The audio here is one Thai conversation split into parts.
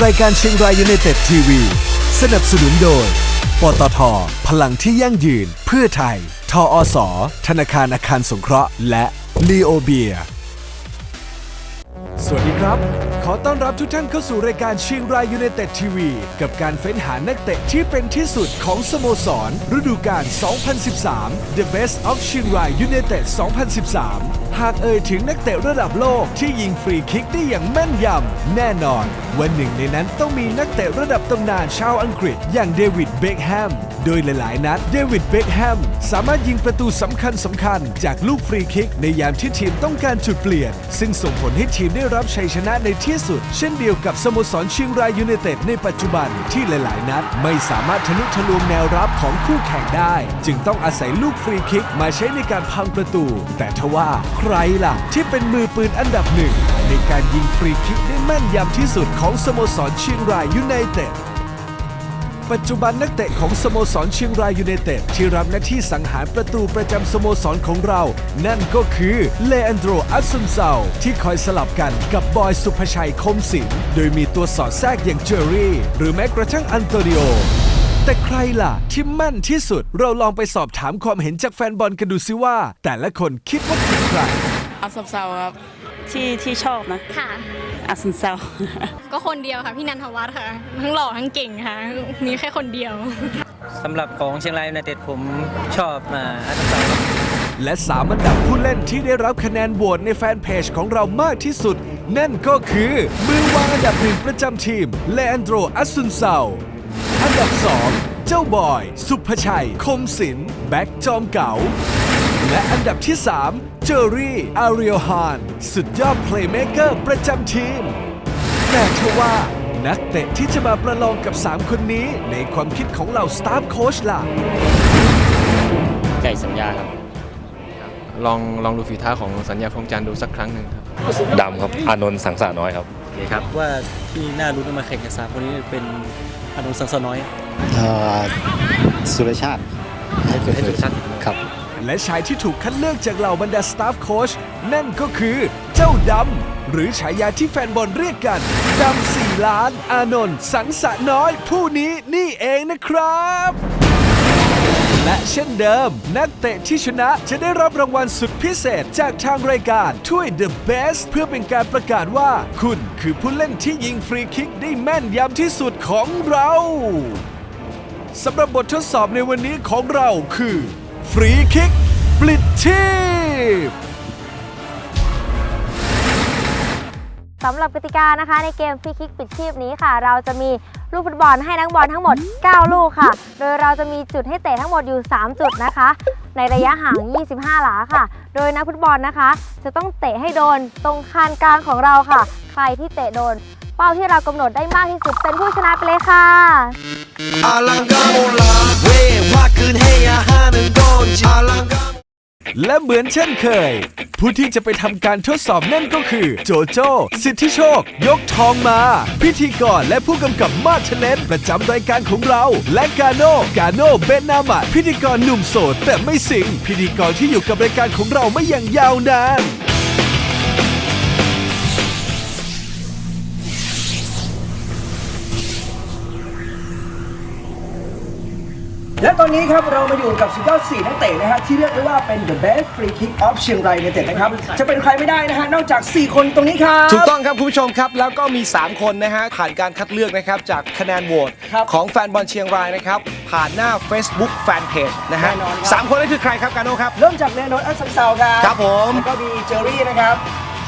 รายการเชียงรายยูเนเต็ดทีวีสนับสนุนโดย ปตท พลังที่ยั่งยืน เพื่อไทย ทออสธนาคารอาคารสงเคราะห์ และลีโอเบีย สวัสดีครับ ขอต้อนรับทุกท่านเข้าสู่รายการเชียงรายยู n นเต็ดทีวี กับการเฟ้นหานักเตะที่เป็นที่สุดของสโมสร ฤดูกาล 2013 The Best of เชียงรายยู n นเต็ด 2013 หากเอ่ยถึงนักเตะระดับโลกที่ยิงฟรีคิกได้อย่างแม่นยำ แน่นอน วันหนึ่งในนั้นต้องมีนักเตะระดับตำนานชาวอังกฤษ อย่างเดวิดเบคแฮม โดยหลายๆ นัดเดวิดเบคแฮมสามารถยิงประตูสำคัญสำคัญจากลูกฟรีคิกในยามที่ทีมต้องการจุดเปลี่ยน ซึ่งส่งผลให้ทีมได้รับชัยชนะในที่สุด เช่นเดียวกับสโมสรเชียงรายยูไนเต็ดในปัจจุบันที่หลาย ๆ นัดไม่สามารถทะลุทะลวงแนวรับของคู่แข่งได้ จึงต้องอาศัยลูกฟรีคิกมาใช้ในการพังประตู แต่ทว่าใครล่ะ ที่เป็นมือปืนอันดับหนึ่งในการยิงฟรีคิกได้แม่นยำที่สุดของสโมสรเชียงรายยูไนเต็ด ปัจจุบันนักเตะของสโมสรเชียงรายยูไนเต็ดที่รับหน้าที่สังหารประตูประจำสโมสรของเรา นั่นก็คือเลอันโดรอัสซุนเซาที่คอยสลับกันกับบอยสุภชัยคมศิลป์โดยมีตัวสอดแทรกอย่างเจอรี่ หรือแม้กระทั่งอันโตนิโอแต่ใครล่ะที่แม่นที่สุด เราลองไปสอบถามความเห็นจากแฟนบอลกันดูซิว่า แต่ละคนคิดว่าคือใครอัสซับเซาครับ ที่ที่ชอบนะค่ะอัสซันเซาก็คนเดียวค่ะ พี่นันทวัฒน์ค่ะ ทั้งหล่อทั้งเก่งค่ะ มีแค่คนเดียวสำหรับของเชียงรายยูไนเต็ดผมชอบมาอาร์เซนอลและสามอันดับผู้เล่นที่ได้รับคะแนนโหวตในแฟนเพจของเรามากที่สุด นั่นก็คือ มือวางอันดับหนึ่งประจำทีมเลอันโดรอัสซุนเซาอันดับ 2 เจ้าบอย สุภชัย คมศิลป์แบ็กจอมเก๋า และอันดับที่ 3 เจอรี่ อาริโอฮานสุดยอดเพลย์เมเกอร์ประจำทีม แต่ทว่านักเตะที่จะมาประลองกับ 3 คนนี้ในความคิดของเหล่าสตาฟโค้ชล่ะ ไก่สัญญาครับ ลองลองดูฝีเท้าของสัญญาพงษ์จันทร์ดูสักครั้งหนึ่งครับดำครับ อานนท์สังสาน้อยครับ ครับว่าที่น่ารู้นมาแข่งกับสามคนนี้เป็นอนุสังสน้อย เอ่อสุรชาติให้สุรชาติครับ และชายที่ถูกคัดเลือกจากเหล่าบรรดาสตาฟโค้ชนั่นก็คือเจ้าดำ หรือฉายาที่แฟนบอลเรียกกันดำสี่ล้าน อานนท์สังสะน้อย ผู้นี้นี่เองนะครับ และเช่นเดิม นักเตะที่ชนะจะได้รับรางวัลสุดพิเศษจากทางรายการถ้วย The Best เพื่อเป็นการประกาศว่า คุณคือผู้เล่นที่ยิงฟรีคิกได้แม่นยำที่สุดของเราสำหรับบททดสอบในวันนี้ของเราคือ ฟรีคิกปลิดชีพสำหรับกติกานะคะในเกมฟรีคิกปิดชีพนี้ค่ะ เราจะมีลูกฟุตบอลให้นักบอลทั้งหมด 9 ลูกค่ะ โดยเราจะมีจุดให้เตะทั้งหมดอยู่ 3 จุดนะคะ ในระยะห่าง 25 หลาค่ะ โดยนักฟุตบอลนะคะ จะต้องเตะให้โดนตรงคานกลางของเราค่ะ ใครที่เตะโดน ป้าที่เรากำหนดได้มากที่สุดเป็นผู้ชนะไปเลยค่ะและเหมือนเช่นเคย ผู้ที่จะไปทำการทดสอบนั่นก็คือ โจโจ้ สิทธิโชค ยกทองมา พิธีกรและผู้กำกับมาชเลนประจำรายการของเรา และกาโนกาโนเบนนามัดพิธีกรหนุ่มโสดแต่ไม่สิง พิธีกรที่อยู่กับรายการของเราไม่อย่างยาวนาน และตอนนี้ครับเรามาอยู่กับสุดยอด4นักเตะนะฮะที่เรียกได้ว่าเป็น the best free kick of เชียงรายยูไนเต็ดนะครับ จะเป็นใครไม่ได้นะฮะนอกจาก 4 คนตรงนี้ครับ ถูกต้องครับคุณผู้ชมครับ แล้วก็มี 3 คนนะฮะผ่านการคัดเลือกนะครับจากคะแนนโหวตครับของแฟนบอลเชียงรายนะครับผ่านหน้า Facebook Fanpage นะฮะแน่นอนครับ สามคนนั้นคือใครครับกาโนครับ เริ่มจากเลโนนอัสซันเซาครับครับผม แล้วก็มีเจอรี่นะครับ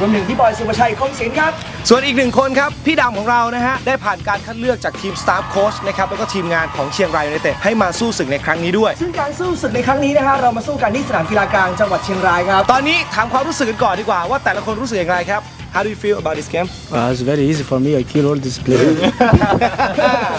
รวมถึงที่บอยสุภชัยคมศิลป์ครับ ส่วนอีกหนึ่งคนครับ พี่ดำของเรานะฮะ ได้ผ่านการคัดเลือกจากทีมสตาฟโค้ชนะครับ แล้วก็ทีมงานของเชียงรายยูไนเต็ดให้มาสู้ศึกในครั้งนี้ด้วย ซึ่งการสู้ศึกในครั้งนี้นะฮะเรามาสู้กันที่สนามกีฬากลางจังหวัดเชียงรายครับ ตอนนี้ถามความรู้สึกกันก่อนดีกว่าว่าแต่ละคนรู้สึกอย่างไรครับ How do you feel about this game Uh, it's very easy for me I kill all this player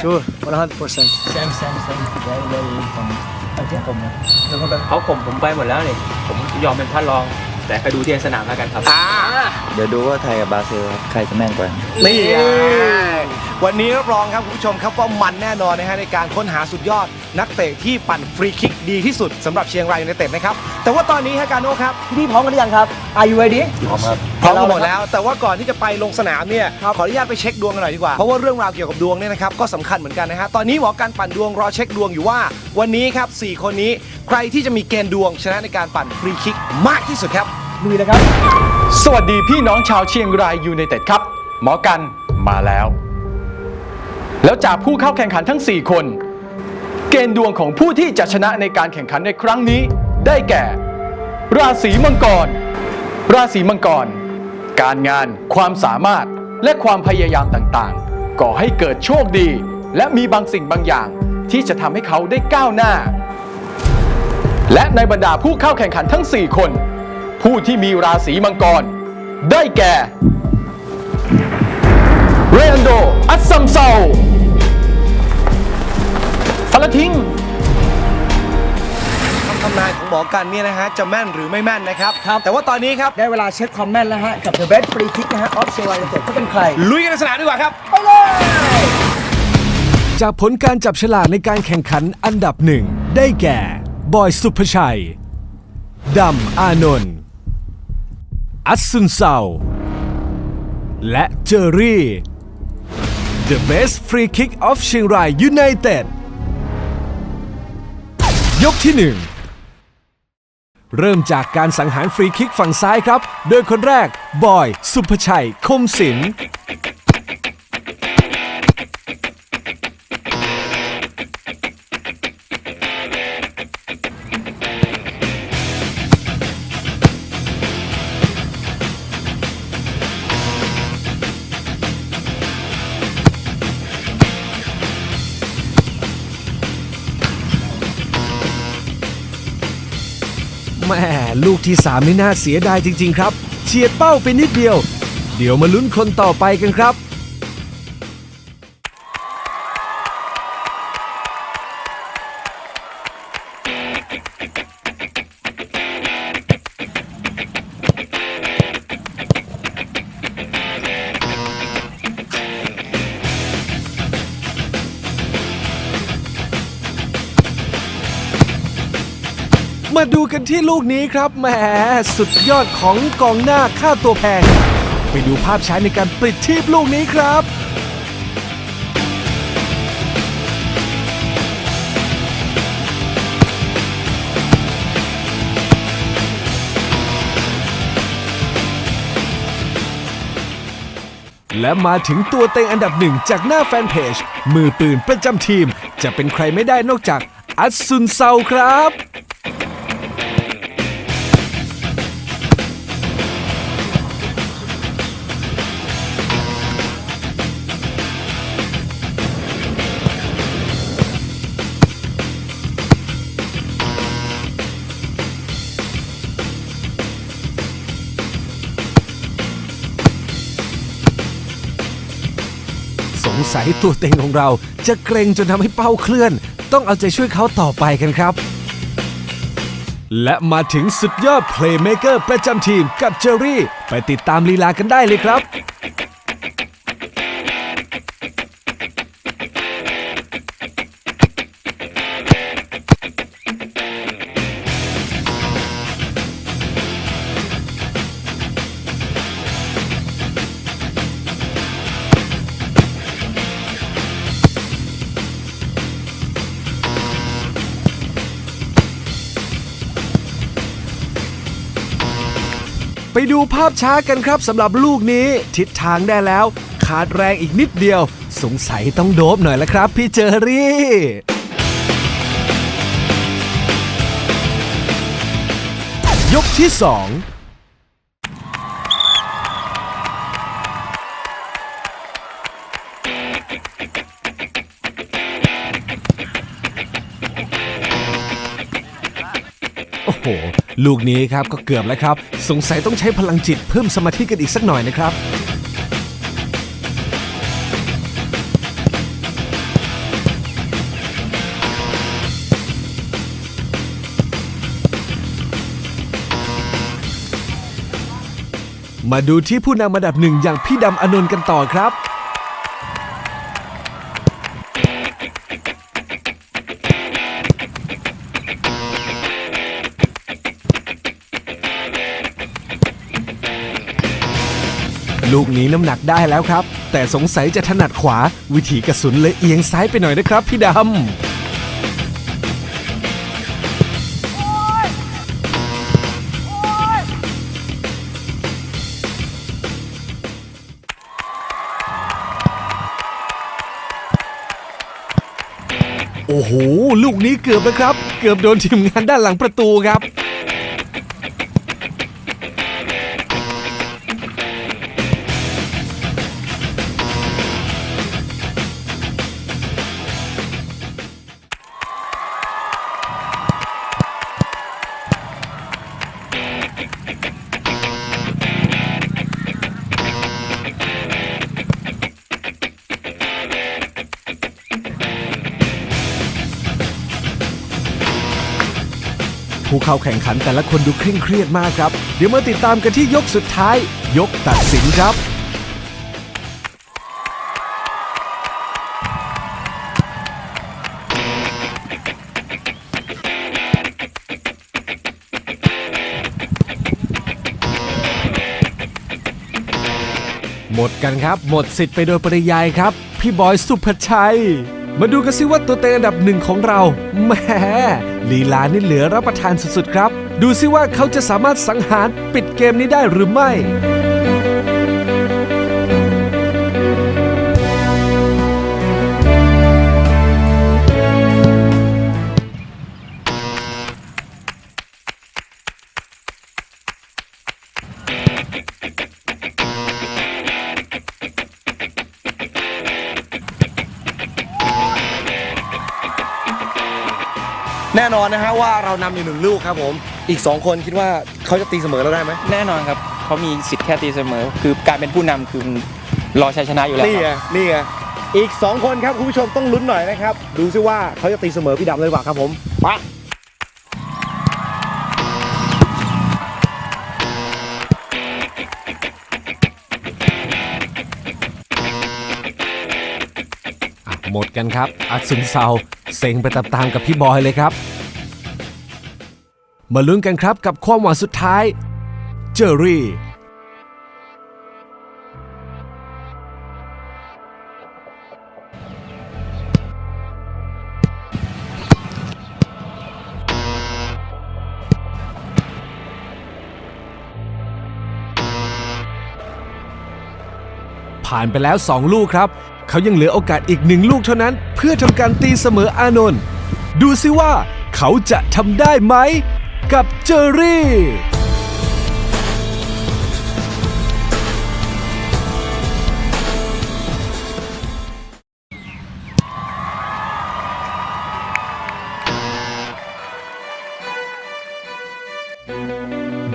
sure 100% same same same very very easy for me เขาข่มผมไปหมดแล้วนี่ผมยอมเป็นท่านรอง แต่ไปดูที่สนามแล้วกันครับอ่า เดี๋ยวดูว่าไทยกับบราซิลครับใครจะแม่นกว่า นี่วันนี้รับรองครับคุณผู้ชมครับว่ามันแน่นอนนะฮะในการค้นหาสุดยอดนักเตะที่ปั่นฟรีคิกดีที่สุดสำหรับเชียงรายยูไนเต็ดนะครับ แต่ว่าตอนนี้ฮะการโน่ครับ พี่ๆพร้อมกันหรือยังครับ Are you ready พร้อมครับพร้อมกันหมดแล้ว แต่ว่าก่อนที่จะไปลงสนามเนี่ยขออนุญาตไปเช็คดวงกันหน่อยดีกว่า เพราะว่าเรื่องราวเกี่ยวกับดวงเนี่ยนะครับก็สำคัญเหมือนกันนะฮะตอนนี้หมอการปั่นดวงรอเช็คดวงอยู่ว่า วันนี้ครับสี่คนนี้ใครที่จะมีเกณฑ์ดวงชนะในการปั่นฟรีคิกมากที่สุดครับ ลุยเลยครับ สวัสดีพี่น้องชาวเชียงรายยูไนเต็ดครับ หมอกันมาแล้ว แล้วจากผู้เข้าแข่งขันทั้ง 4 คน เกณฑ์ดวงของผู้ที่จะชนะในการแข่งขันในครั้งนี้ ได้แก่ ราศีมังกร ราศีมังกร การงาน ความสามารถและความพยายามต่างๆ ก่อให้เกิดโชคดี และมีบางสิ่งบางอย่างที่จะทำให้เขาได้ก้าวหน้า และในบรรดาผู้เข้าแข่งขันทั้ง 4 คน ผู้ที่มีราศีมังกร ได้แก่เรนโด อัสซัมเซาฟาลาทิงคำทำนายของหมอกันเนี่ยนะฮะ จะแม่นหรือไม่แม่นนะครับ แต่ว่าตอนนี้ครับ ได้เวลาเช็คความแม่นแล้วฮะ กับ The Best Free Kick นะฮะ of เชียงรายยูไนเต็ดจะเป็นใคร ลุยกันในสนามดีกว่าครับ ไปเลย จากผลการจับฉลากในการแข่งขันอันดับหนึ่ง ได้แก่ บอยสุภชัยดำอานนท์ อัสซุนเซาและเจอรี่ The best free kick of เชียงราย United ยกที่หนึ่งเริ่มจากการสังหารฟรีคิกฝั่งซ้ายครับ โดยคนแรก บอย สุภชัย คมศิลป์ แม่ลูกที่ 3 นี่น่าเสียดายจริง ๆ ครับ เฉียดเป้าไปนิดเดียว เดี๋ยวมาลุ้นคนต่อไปกันครับ ดูกันที่ลูกนี้ครับแหมสุดยอดของกองหน้าค่าตัวแพง ไปดูภาพใช้ในการปลิดชีพลูกนี้ครับและมาถึงตัวเต็งอันดับหนึ่งจากหน้าแฟนเพจ มือปืนประจำทีม จะเป็นใครไม่ได้นอกจากอัสซุนเซาครับ สัยตัวเต็งของเรา จะเกรงจนทำให้เป้าเคลื่อน ต้องเอาใจช่วยเขาต่อไปกันครับ และมาถึงสุดยอดเพลย์เมเกอร์ประจำทีมกับเจอรี่ ไปติดตามลีลากันได้เลยครับ ดูภาพช้ากันครับสำหรับลูกนี้ ทิศทางได้แล้ว ขาดแรงอีกนิดเดียว สงสัยต้องโดบหน่อยแล้วครับ พี่เจอรี่ยกที่ 2 หลูกนี้ครับก็เกือบแล้วครับ สงสัยต้องใช้พลังจิตเพิ่มสมาธิกันอีกสักหน่อยนะครับมาดูที่ผู้นำอันดับหนึ่งอย่างพี่ดำอนนท์กันต่อครับ ลูกนี้น้ำหนักได้แล้วครับ แต่สงสัยจะถนัดขวา วิถีกระสุนเลยเอียงซ้ายไปหน่อยนะครับพี่ดำโอ้โห ลูกนี้เกือบแล้วครับ เกือบโดนทีมงานด้านหลังประตูครับ ผู้เข้าแข่งขันแต่ละคนดูเคร่งเครียดมากครับ เดี๋ยวมาติดตามกันที่ยกสุดท้าย ยกตัดสินครับ หมดกันครับ หมดสิทธิ์ไปโดยปริยายครับ พี่บอยสุภชัย มาดูกันสิว่าตัวเต็งอันดับหนึ่งของเราแหมลีลานี่เหลือรับประทานสุดๆครับ ดูสิว่าเขาจะสามารถสังหารปิดเกมนี้ได้หรือไม่ น่นอนนะฮะว่าเรานำอยู่หนึ่งลูกครับผม อีก 2 คนคิดว่าเขาจะตีเสมอเราได้ไหมแน่นอนครับเขามีสิทธิ์แค่ตีเสมอ คือการเป็นผู้นำคือรอชัยชนะอยู่แล้วนี่คไงรับนี่ไงอีก 2 คนครับคุณผู้ชมต้องลุ้นหน่อยนะครับ ดูซิว่าเขาจะตีเสมอพี่ดำเลยหรือเปล่าครับผมไปะอะหมดกันครับ อัดซึมเศร้าเซ็งไปตามๆกับพี่บอยเลยครับ มาลุ้นกันครับกับความหวังสุดท้าย เจอรี่ ผ่านไปแล้ว 2 ลูกครับ เขายังเหลือโอกาสอีกหนึ่งลูกเท่านั้น เพื่อทำการตีเสมออานนท์ดูสิว่าเขาจะทำได้ไหม กับเจอรี่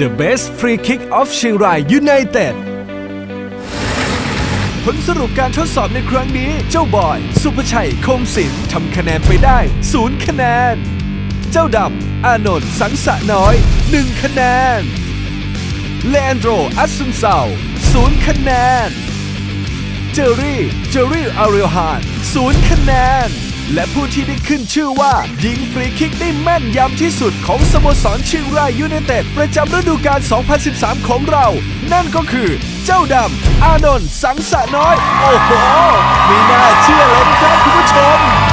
The best free kick of เชียงราย United ผลสรุปการทดสอบในครั้งนี้ เจ้าบอย สุภชัย คมศิลป์ทำคะแนนไปได้ 0 คะแนน เจ้าดำ อานนท์สังสะน้อย 1 คะแนน เลอันโดรอัสซุมเซา0คะแนน เจอรี่ เจอรี่ อาริโอฮาน0คะแนน และผู้ที่ได้ขึ้นชื่อว่า ยิงฟรีคิกได้แม่นยำที่สุดของสโมสรเชียงรายยูไนเต็ดประจำฤดูกาล 2013 ของเรา นั่นก็คือเจ้าดำ อานนท์สังสะน้อย โอ้โหไม่น่าเชื่อเลยนะครับคุณผู้ชม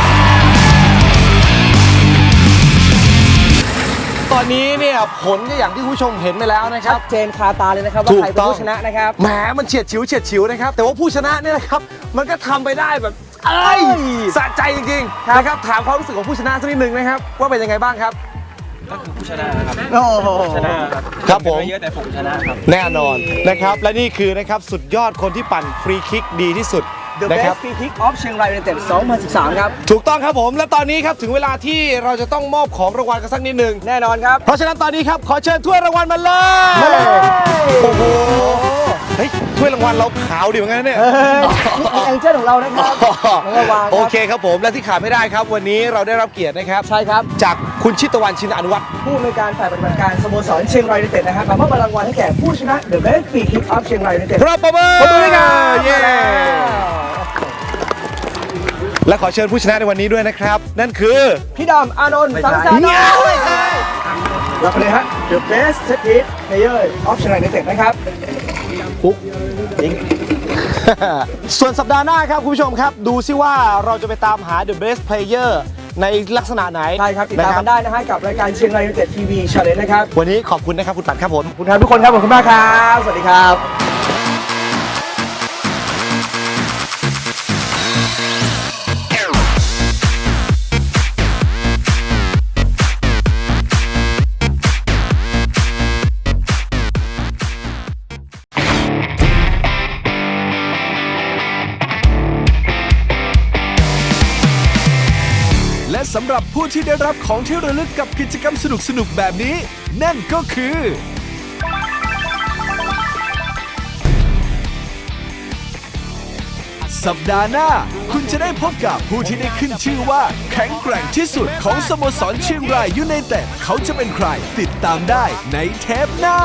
ตอนนี้เนี่ยผลก็อย่างที่คุณผู้ชมเห็นไปแล้วนะครับชัดเจนคาตาเลยนะครับว่าถูกใครเป็นต้อง ผู้ชนะนะครับ แหมมันเฉียดฉิวเฉียดฉิวนะครับ แต่ว่าผู้ชนะเนี่ยนะครับ มันก็ทำไปได้แบบเอ้ยสะใจจริงๆนะครับ ถามความรู้สึกของผู้ชนะสักนิดหนึ่งนะครับ ว่าเป็นยังไงบ้างครับ ก็คือผู้ชนะครับโอ้โห ชนะครับครับผม เยอะแต่ผมชนะครับ แน่นอนนะครับ และนี่คือนะครับสุดยอดคนที่ปั่นฟรีคิกดีที่สุด The นะครับ Best Free Kick of เชียงรายยูไนเต็ด2013 ครับ ถูกต้องครับผมและตอนนี้ครับถึงเวลาที่เราจะต้องมอบของรางวัลกันสักนิดหนึ่งแน่นอนครับ เพราะฉะนั้นตอนนี้ครับขอเชิญถ้วยรางวัลมาเลยมาเลย โอ้โหเฮ้ยถ้วยรางวัลเราขาวดีเหมือนกันนะเนี่ยเอ้ยนี่แองเจิลของเรานะครับน้องระวังรับโอเคครับผมและที่ขาดไม่ได้ครับ วันนี้เราได้รับเกียรตินะครับ ใช่ครับ จากคุณชิตตะวันชินอนุวัฒน์ผู้อำนวยการฝ่ายปฏิบัติการสโมสรเชียงรายยูไนเต็ดนะครับมามอบรางวัลให้แก่ผู้ชนะ The Best Free Kick of เชียงรายยูไนเต็ดพร้อมประเมินขอบคุณด้วยครับเย้ และขอเชิญผู้ชนะในวันนี้ด้วยนะครับ นั่นคือพี่ดำอานนท์สังสรรค์น้อยรับไปเลยฮะ The Best Set Piece Player of เชียงรายยูไนเต็ดนะครับปุ๊บจริงส่วนสัปดาห์หน้าครับ คุณผู้ชมครับ ดูซิว่าเราจะไปตามหา The Best Player ในลักษณะไหนใช่ครับติดตามะกันได้นะฮะกับรายการเชียงรายยูไนเต็ดทีวีชาเลนนะครับ วันนี้ขอบคุณนะครับ คุณปัดครับผมขอบคุณครับทุกคนครับ ขอบคุณมากครับ สวัสดีครับ ผู้ที่ได้รับของที่ระลึกกับกิจกรรมสนุกๆแบบนี้ นั่นก็คือ สัปดาห์หน้า คุณจะได้พบกับผู้ที่ได้ขึ้นชื่อว่า แข็งแกร่งที่สุดของสโมสรเชียงรายยูไนเต็ดเขาจะเป็นใคร ติดตามได้ในเทปหน้า